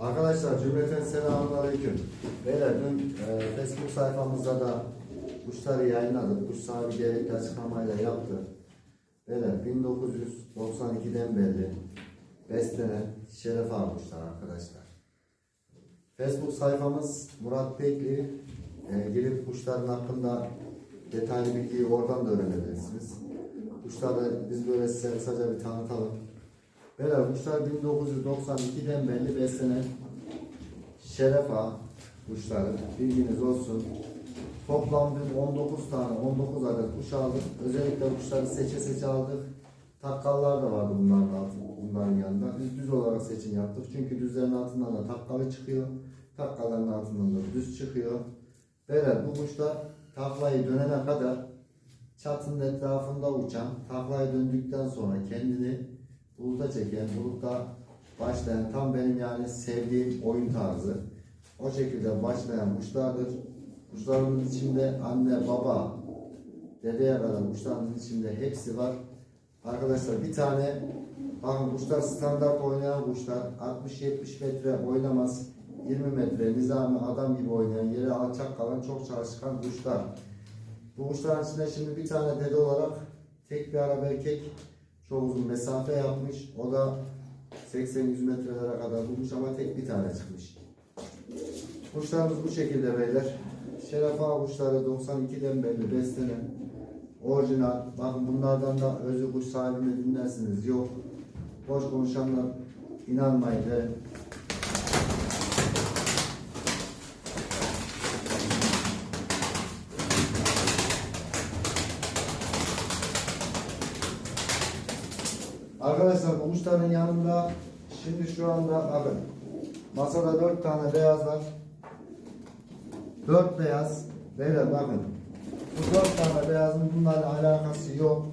Arkadaşlar cümleten selamünaleyküm. Beyler dün e, Facebook sayfamızda da kuşları yayınladık. Kuş sahibi gerekli açıklamayla yaptı. Beyler 1992'den beri beslenen şeref ağa kuşlar arkadaşlar. Facebook sayfamız Murat Bekli. E, gelip kuşların hakkında detaylı bilgiyi oradan da öğrenebilirsiniz. Kuşları biz böyle size kısaca bir tanıtalım. Beyler kuşlar 1992'den beri beslenen şeref ağa kuşları. Bilginiz olsun. Toplam biz 19 tane, 19 adet kuş aldık. Özellikle kuşları seçe seçe aldık. Takkallar da vardı bunların altında, bunların yanında. Biz düz olarak seçim yaptık. Çünkü düzlerin altından da takkalı çıkıyor. Takkaların altından da düz çıkıyor. Beyler bu kuşlar taklayı dönene kadar çatının etrafında uçan, taklayı döndükten sonra kendini buluta çeken, bulutta başlayan tam benim yani sevdiğim oyun tarzı. O şekilde başlayan kuşlardır. Kuşlarımız içinde anne, baba, dedeye kadar kuşlarımızın içinde hepsi var. Arkadaşlar bir tane bakın kuşlar standart oynayan kuşlar 60-70 metre oynamaz. 20 metre nizami adam gibi oynayan yere alçak kalan çok çalışkan kuşlar. Bu kuşların içinde şimdi bir tane dede olarak tek bir araba erkek çok uzun mesafe yapmış. O da 80-100 metrelere kadar bulmuş ama tek bir tane çıkmış. Kuşlarımız bu şekilde beyler. Şeref ağa kuşları 92'den beri beslenen orijinal. Bakın bunlardan da özü kuş sahibini dinlersiniz. Yok. Boş konuşanlar inanmayın derim. Arkadaşlar bu kuşların yanında şimdi şu anda bakın masada dört tane beyaz var. Dört beyaz. Beyler bakın. Bu dört tane beyazın bunlarla alakası yok.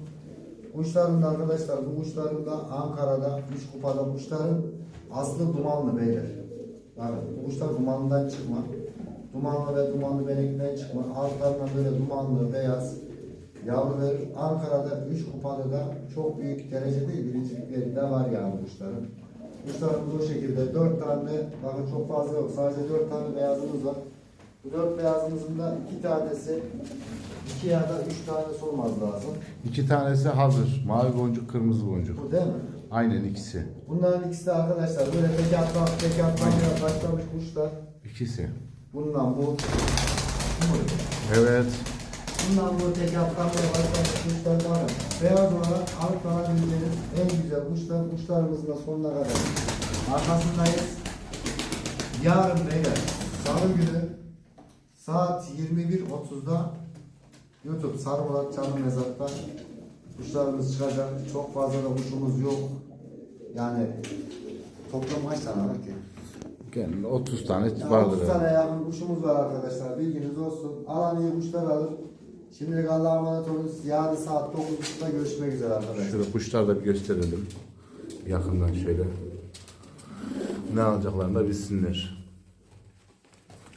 Kuşların da arkadaşlar bu kuşların da Ankara'da üç kupada kuşların aslı dumanlı beyler. Bakın bu kuşlar dumandan çıkma. Dumanlı ve dumanlı benekten çıkma. Altlarından böyle dumanlı beyaz yavru verir. Ankara'da üç kupada da çok büyük derece değil birincilikleri de var yani kuşların. Kuşlarımız o şekilde dört tane bakın çok fazla yok sadece dört tane beyazımız var. Bu dört beyazımızın da iki tanesi iki ya da üç tanesi olmaz lazım. İki tanesi hazır. Mavi boncuk, kırmızı boncuk. Bu değil mi? Aynen ikisi. Bunların ikisi de arkadaşlar böyle tek atmak, tek atmaya başlamış kuşlar. İkisi. Bundan bu, bu Evet. Bundan bu tek atmaya başlamış kuşlar var. Beyaz olarak alıp alabileceğiniz en güzel kuşlar, kuşlarımızın da sonuna kadar arkasındayız. Yarın beyler, salı günü saat 21.30'da YouTube Sarı Murat Canlı Mezat'ta kuşlarımız çıkacak. Çok fazla da kuşumuz yok. Yani toplam kaç tane var ki? Yani 30 tane Yani vardır. 30 tane yakın kuşumuz var arkadaşlar. Bilginiz olsun. Alan iyi kuşlar alır. Şimdilik Allah'a emanet olun. Yarın saat 9.30'da görüşmek üzere arkadaşlar. Şöyle kuşlar da bir gösterelim. Yakından şöyle. Ne alacaklarını da bilsinler.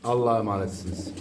Allah'a emanetsiniz.